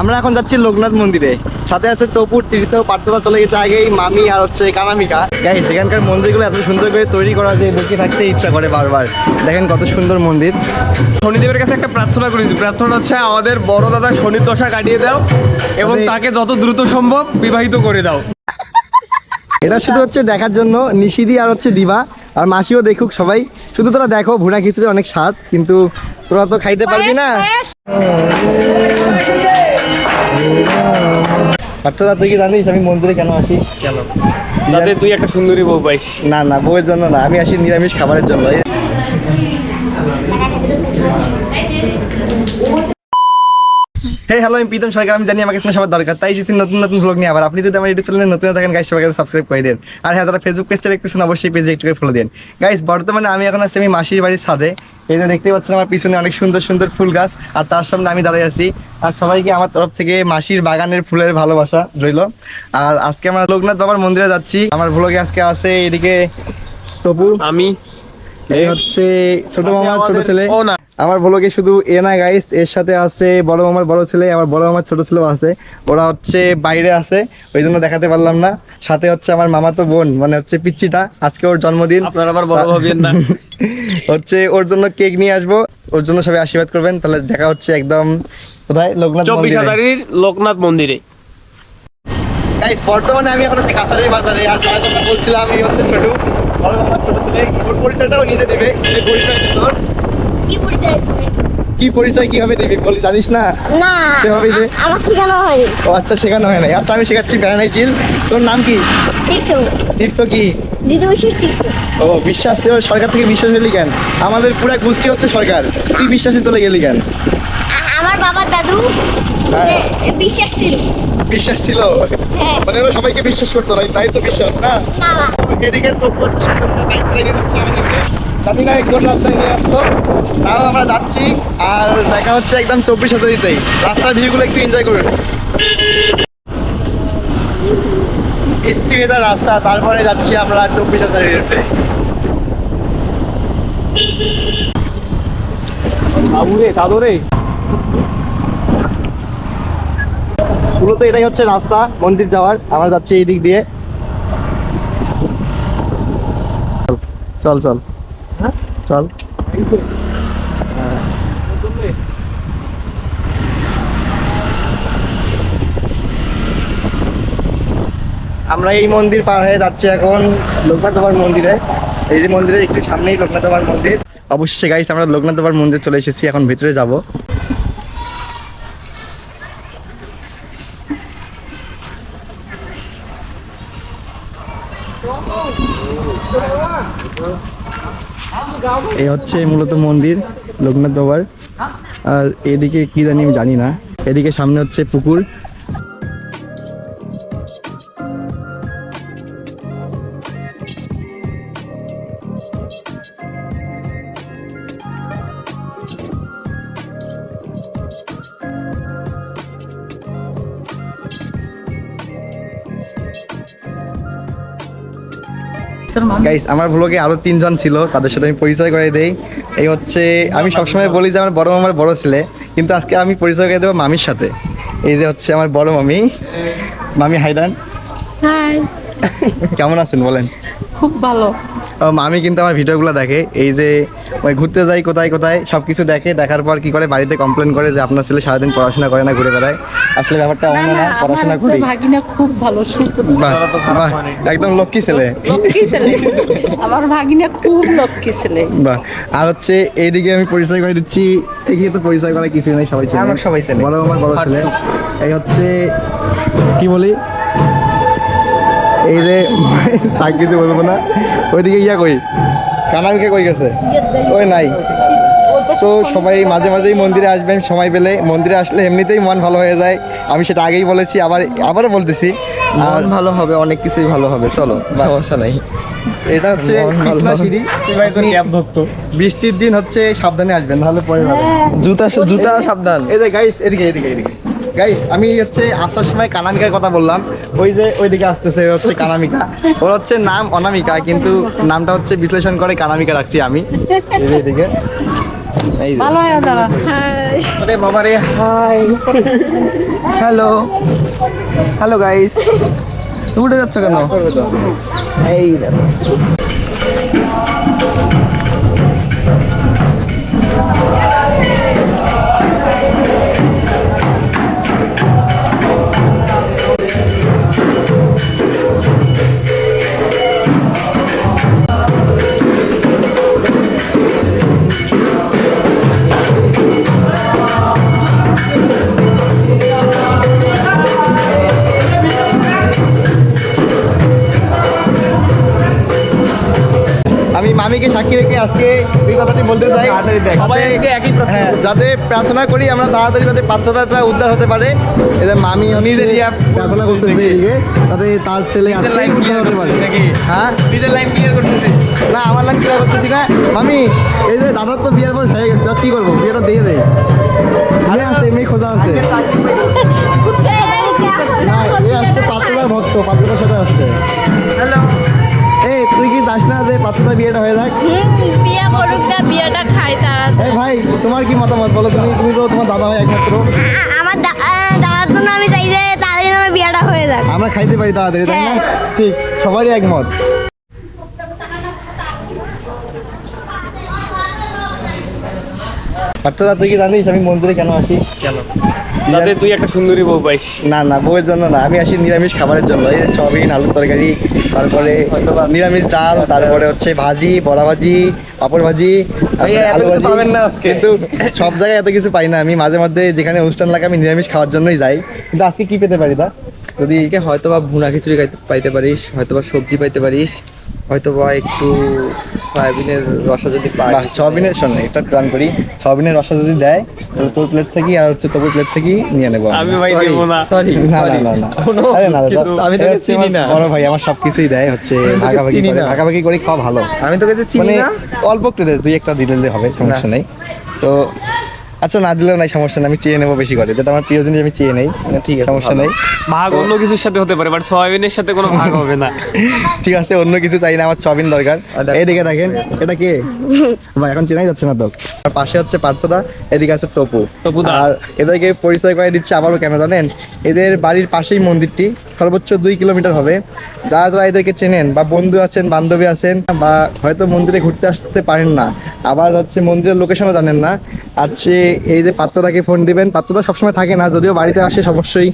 আমরা এখন যাচ্ছি লোকনাথ মন্দিরে। সাথে আছে তপুর তীর্থ পাঠতলা চলে গেছে আগেই মামি আর হচ্ছে কানামিকা। গাই সেখানকার মন্দিরগুলো এত সুন্দর করে তৈরি করা যে দেখে থাকতে ইচ্ছা করে বারবার। দেখেন কত সুন্দর মন্দির। শনিদেবের কাছে একটা প্রার্থনা করেছি প্রার্থনা হচ্ছে আমাদের বড় দাদা শনির দশা কাটিয়ে দাও এবং তাকে যত দ্রুত সম্ভব বিবাহিত করে দাও। এটা শুধু হচ্ছে দেখার জন্য নিশিদি আর হচ্ছে দিবা। আর মাসিও দেখুক সবাই। শুধু তোরা দেখো ভুনা খিচুড়ি অনেক স্বাদ কিন্তু তোরা তো খাইতে পারবি না। আচ্ছা তুই কি জানিস আমি মন্দিরে কেন আসি? কেন? যাতে তুই একটা সুন্দরী বউ পাইস। না না বউয়ের জন্য না আমি আসি নিরামিষ খাবারের জন্য। হে হ্যালো আমি প্রীতম সরকার আমি জানি আমাকে সবার দরকার, তাই এসেছি নতুন নতুন ভ্লগ নিয়ে আবার। আপনি যদি আমার ইউটিউব চ্যানেলে নতুন থাকেন গাইস সবাই সাবস্ক্রাইব করে দেন। আর হ্যাঁ যারা ফেসবুক পেজটা দেখতেছেন, অবশ্যই পেজে একটু করে ফলো দেন। গাইস বর্তমানে আমি এখন আছি আমি মাসির বাড়ির ছাদে। এই যে দেখতে পাচ্ছেন আমার পিছনে অনেক সুন্দর সুন্দর ফুল গাছ, আর তার সামনে আমি দাঁড়িয়ে আছি। আর সবাইকে আমার তরফ থেকে মাসির বাগানের ফুলের ভালোবাসা রইল। আর আজকে আমরা লোকনাথ বাবার মন্দিরে যাচ্ছি। আমার ভ্লগে আজকে আছে এদিকে তপু আমি। এই হচ্ছে ছোট মামার ছোট ছেলে। আমার ব্লগে শুধু এ না গাইস এর সাথে আছে বড় মামার বড় ছেলে আমার বড় মামার ছোট ছেলেও আছে। ওরা হচ্ছে বাইরে আছে ওই জন্য দেখাতে পারলাম না। সাথে হচ্ছে আমার মামাতো বোন মানে হচ্ছে পিচ্চিটা আজকে ওর জন্মদিন। আপনার আবার বড় ভাবিয়েন না। হচ্ছে ওর জন্য কেক নিয়ে আসব ওর জন্য সবাই আশীর্বাদ করবেন। তাহলে দেখা হচ্ছে একদম কোথায়? লোকনাথ চব্বিশ হাজারের লোকনাথ মন্দিরে। গাইস বর্তমানে আমি এখন হচ্ছে বাজারে আর বলছিলাম এই হচ্ছে ছোট। ছোট ছেলে ওর পরিচয়টাও নিজে দেবে এই পরিচয়টা তোর কি পরিচয় কি পরিচয় কীভাবে দিবি বলি জানিস না? না সেভাবেই যে- আ- আমাকে শেখানো হয়নি। ও আচ্ছা শেখানো হয় নাই। আচ্ছা আমি শেখাচ্ছি চিল তোর নাম কি? তীর্থ তীর্থ কি? জিতু বিশেষ তীর্থ। ও বিশ্বাস তোর সরকার থেকে বিশ্বাস হলি কেন? আমাদের পুরো গোষ্ঠী হচ্ছে সরকার। তুই বিশ্বাসে চলে গেলি কেন? আমার বাবার দাদু হ্যাঁ। বিশ্বাস ছিল। বিশ্বাস ছিল? হ্যাঁ। মানে সবাইকে বিশ্বাস করতো না তাই তো বিশ্বাস না? না না। এদিকে তো করছে বাইক চালিয়ে নিয়ে আমাদেরকে। জানি না কোন রাস্তায় নিয়ে আসলো। তাও আমরা যাচ্ছি আর দেখা হচ্ছে একদম চব্বিশ হাজারিতেই। রাস্তার ভিউগুলো একটু এনজয় করুন। ভেজা রাস্তা তারপরে যাচ্ছি আমরা চব্বিশ হাজারের বাবুরে দাদরে মূলত এটাই হচ্ছে রাস্তা মন্দির যাওয়ার। আমরা যাচ্ছি এই দিক দিয়ে। চল চল। চল। আমরা এই মন্দির পার হয়ে যাচ্ছি এখন লোকনাথ বাবার মন্দিরে। এই যে মন্দিরের একটু সামনেই লোকনাথ বাবার মন্দির। অবশ্যই গাইস আমরা লোকনাথ বাবার মন্দির চলে এসেছি। এখন ভিতরে যাব। এই হচ্ছে মূলত মন্দির, লোকনাথ বাবার। আর এদিকে কি জানি আমি জানি না। এদিকে সামনে হচ্ছে পুকুর। গাইস আমার ভ্লগে আরও তিনজন ছিল তাদের সাথে আমি পরিচয় করে দেই। এই হচ্ছে আমি সবসময় বলি যে আমার বড় মামার বড় ছেলে কিন্তু আজকে আমি পরিচয় করে দেবো মামির সাথে। এই যে হচ্ছে আমার বড় মামি মামি হাইদান হাই কেমন আছেন বলেন? খুব ভালো। মামি কিন্তু আমার ভিডিওগুলো দেখে। এই যে ওই ঘুরতে যাই কোথায় কোথায় সব কিছু দেখে দেখার পর কি করে বাড়িতে কমপ্লেন করে যে আপনার ছেলে সারাদিন পড়াশোনা করে না ঘুরে বেড়ায়। আসলে ব্যাপারটা অন্য না পড়াশোনা করি। ভাগিনা খুব ভালো একদম লক্ষ্মী ছেলে। আমার ভাগিনা খুব লক্ষ্মী ছেলে। বাহ আর হচ্ছে এইদিকে আমি পরিচয় করে দিচ্ছি এগিয়ে তো পরিচয় করা কিছু নেই সবাই ছেলে আমার সবাই চেনে। বড় আমার বড় ছেলে। এই হচ্ছে কি বলি? এই যে তাক কিছু বলব না। ওইদিকে ইয়া কই? কানামিকে কই গেছে? ওই নাই। তো সবাই মাঝে মাঝেই মন্দিরে আসবেন সময় পেলে। মন্দিরে আসলে এমনিতেই মন ভালো হয়ে যায়। আমি সেটা আগেই বলেছি আবার আবারও বলতেছি। আর ভালো হবে অনেক কিছুই ভালো হবে। চলো সমস্যা নাই। এটা হচ্ছে বৃষ্টির দিন হচ্ছে সাবধানে আসবেন তাহলে পরে জুতা জুতা সাবধান। এই যে গাইস এদিকে এদিকে এদিকে। গাইস আমি হচ্ছে আসার সময় কানামিকার কথা বললাম। ওই যে ওইদিকে আসতেছে হচ্ছে কানামিকা। ওর হচ্ছে নাম অনামিকা কিন্তু নামটা হচ্ছে বিশ্লেষণ করে কানামিকা রাখছি আমি। এই যে এদিকে। এই যে। ভালো দাদা? হাই আরে বাবা রে হাই। হ্যালো। হ্যালো গাইস উঠে যাচ্ছ কেন? এই আমি মামিকে সাক্ষী রেখে আজকে এই কথাটি বলতে চাই। সবাই হ্যাঁ যাতে প্রার্থনা করি আমরা তাড়াতাড়ি যাতে বাচ্চাটা উদ্ধার হতে পারে। এদের মামি নিজে প্রার্থনা করতেছে যাতে তার ছেলে আসছে উদ্ধার হতে পারে। হ্যাঁ? নিজের লাইন ক্লিয়ার করতেছে। না আমার লাইন ক্লিয়ার করতেছি না। মামি এই যে দাদার তো বিয়ের বয়স হয়ে গেছে আর কি করব? বিয়েটা দিয়ে দেয় আরে আছে এমনি খোঁজা আছে। না এ আসছে। পাত্রদার ভক্ত পাত্রদার সাথে আসছে। হ্যালো। এই তুই কি চাস না যে পাত্রটা বিয়েটা হয়ে যাক? বিয়া করুক না বিয়েটা খাই তারা এই ভাই তোমার কি মতামত বলো? তুমি তুমি তো তোমার দাদা হয় একমাত্র। আমার দাদার জন্য আমি চাই যে তাড়াতাড়ি আমার বিয়েটা হয়ে যাক। আমরা খাইতে পারি তাড়াতাড়ি তাই না? ঠিক সবারই একমত। বাচ্চারা তুই কি জানিস আমি মন্দিরে কেন আসি? কেন? যাতে তুই একটা সুন্দরী বউ পাইস। না না বউয়ের জন্য না আমি আসি নিরামিষ খাবারের জন্য। এই সয়াবিন আলুর তরকারি তারপরে নিরামিষ ডাল তারপরে হচ্ছে ভাজি বড়া ভাজি পাপড় ভাজি আলু ভাজি। পাবেন না আজকে। কিন্তু সব জায়গায় এত কিছু পাই না আমি। মাঝে মধ্যে যেখানে অনুষ্ঠান লাগে আমি নিরামিষ খাওয়ার জন্যই যাই। কিন্তু আজকে কি পেতে পারি তা? যদি হয়তো বা ভুনা খিচুড়ি পাইতে পারিস হয়তো বা সবজি পাইতে পারিস। হয়তো বা একটু সয়াবিনের রসা যদি পাই। সয়াবিনের শোন একটা প্ল্যান করি। সয়াবিনের রসা যদি দেয় তাহলে তোর প্লেট থেকে আর হচ্ছে তোর প্লেট থেকেই নিয়ে নেব আমি। ভাই দেবো না। sorry, না না না আরে না আমি তোকে চিনি আমার না। বড় ভাই আমার সবকিছুই দেয় হচ্ছে ভাগাভাগি করে ভাগাভাগি করে খাওয়া ভালো। আমি তোকে যে চিনি মানে না? অল্প একটু দে দুই একটা দিলে হবে সমস্যা নেই। তো আচ্ছা না দিলেও নাই সমস্যা নেই আমি চেয়ে নেব বেশি করে। যেটা আমার প্রিয় জিনিস আমি চেয়ে নেই ঠিক আছে সমস্যা নেই। ভাগ অন্য কিছুর সাথে হতে পারে বাট সয়াবিনের সাথে কোনো ভাগ হবে না। ঠিক আছে অন্য কিছু চাই না আমার সয়াবিন দরকার। এইদিকে দেখেন এটা কে? ভাই এখন চেনাই যাচ্ছে না তো। আর পাশে হচ্ছে পার্থদা এদিকে আছে টপু। টপুদা। আর এদেরকে পরিচয় করে দিচ্ছে আবারও কেন জানেন? এদের বাড়ির পাশেই মন্দিরটি। সর্বোচ্চ দুই কিলোমিটার হবে। যারা যারা এদেরকে চেনেন বা বন্ধু আছেন বান্ধবী আছেন বা হয়তো মন্দিরে ঘুরতে আসতে পারেন না আবার হচ্ছে মন্দিরের লোকেশনও জানেন না আছে এই যে পাত্রদাকে ফোন দিবেন পাত্রদা সবসময় থাকে না যদিও বাড়িতে আসে অবশ্যই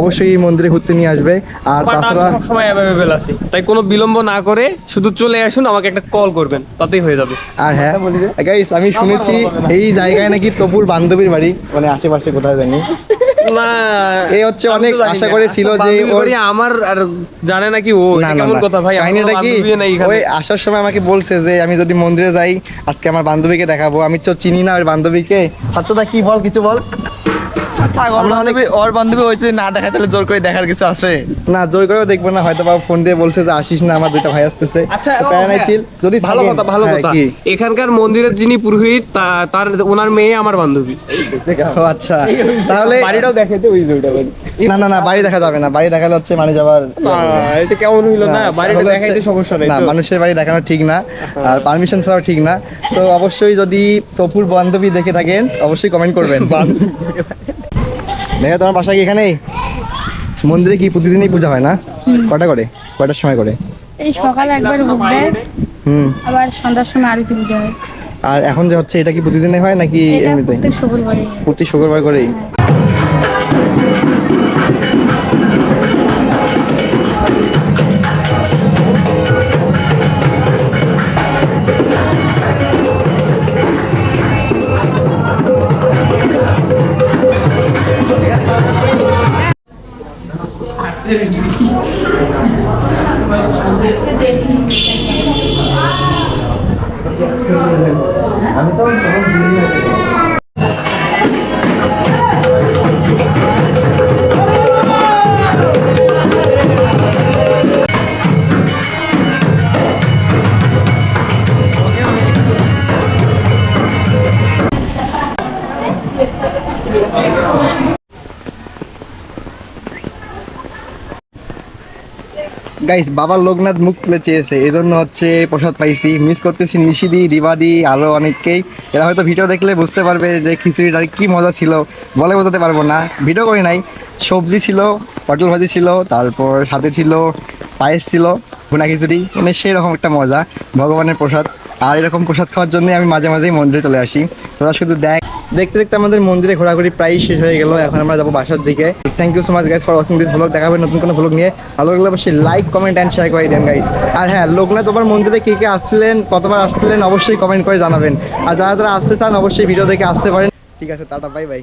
অবশ্যই মন্দিরে ঘুরতে নিয়ে আসবে। আর তাছাড়া সবসময় অ্যাভেলেবেল আছি। তাই কোনো বিলম্ব না করে শুধু চলে আসুন আমাকে একটা কল করবেন তাতেই হয়ে যাবে। আর হ্যাঁ গাইস আমি শুনেছি এই জায়গায় নাকি তপুর বান্ধবীর বাড়ি মানে আশেপাশে কোথায় জানি। না এই হচ্ছে আমি অনেক আশা। করে ছিল যে ওর- আমার আর জানে নাকি ও কেমন কথা? ভাই কাহিনীটা কি? ওই আসার সময় আমাকে বলছে যে আমি যদি মন্দিরে যাই আজকে আমার বান্ধবীকে দেখাবো। আমি তো চিনি না ওর বান্ধবীকে। আচ্ছা কি বল কিছু বল। ওর বান্ধবী ওর বান্ধবী হয়েছে না দেখায় তাহলে জোর করে দেখার কিছু আছে? না জোর করেও দেখব না হয়তো বা ফোন দিয়ে বলছে যে আসিস না আমার দুইটা ভাই আসতেছে। আচ্ছা হ্যাঁ। যদি ভালো কথা ভালো হ্যাঁ, কথা। এখানকার মন্দিরের যিনি পুরোহিত তার ওনার মেয়ে আমার বান্ধবী। আচ্ছা তাহলে বাড়িটাও দেখাতে ওই দুইটা না না না বাড়ি দেখা যাবে না বাড়ি দেখালে হচ্ছে মানে যাবার এটা কেমন হইল না? বাড়িটা দেখাইতে সমস্যা নেই না মানুষের বাড়ি দেখানো ঠিক না আর পারমিশন ছাড়াও ঠিক না। তো অবশ্যই যদি তপুর বান্ধবী দেখে থাকেন অবশ্যই কমেন্ট করবেন। দেখে তোমার বাসা কি এখানে মন্দিরে কি প্রতিদিনই পূজা হয় না? কটা করে? কয়টার সময় করে? এই সকালে একবার হুম। আবার সন্ধ্যার সময় আরতি পূজা হয়। আর এখন যে হচ্ছে এটা কি প্রতিদিনই হয় নাকি এমনিতে প্রতি শুক্রবার। করেই? গাইস বাবার লোকনাথ মুখ তুলে চেয়েছে এই জন্য হচ্ছে প্রসাদ পাইছি। মিস করতেছি নিশিদি, দিবাদি আরও অনেককেই। এরা হয়তো ভিডিও দেখলে বুঝতে পারবে যে খিচুড়িটার কি মজা ছিল। বলে বোঝাতে পারব না। ভিডিও করি নাই। সবজি ছিল, পটল ভাজি ছিল, তারপর সাথে ছিল পায়েস ছিল, ভুনা খিচুড়ি মানে সেই রকম একটা মজা, ভগবানের প্রসাদ। আর এরকম প্রসাদ খাওয়ার জন্য আমি মাঝে মাঝেই মন্দিরে চলে আসি। তোরা শুধু দেখ। দেখতে দেখতে আমাদের মন্দিরে ঘোরাঘুরি প্রায় শেষ হয়ে গেল, এখন আমরা যাব বাসার দিকে। Thank you so much guys for watching this vlog দেখাবেন নতুন কোনো ব্লগ নিয়ে। ভালো লাগলে অবশ্যই লাইক কমেন্ট অ্যান্ড শেয়ার করে দেন গাইস আর হ্যাঁ লোকনাথ বাবার মন্দিরে কে কে আসছিলেন, কতবার আসছিলেন, অবশ্যই কমেন্ট করে জানাবেন। আর যারা যারা আসতে চান, অবশ্যই ভিডিও দেখে আসতে পারেন। ঠিক আছে, টাটা বাই বাই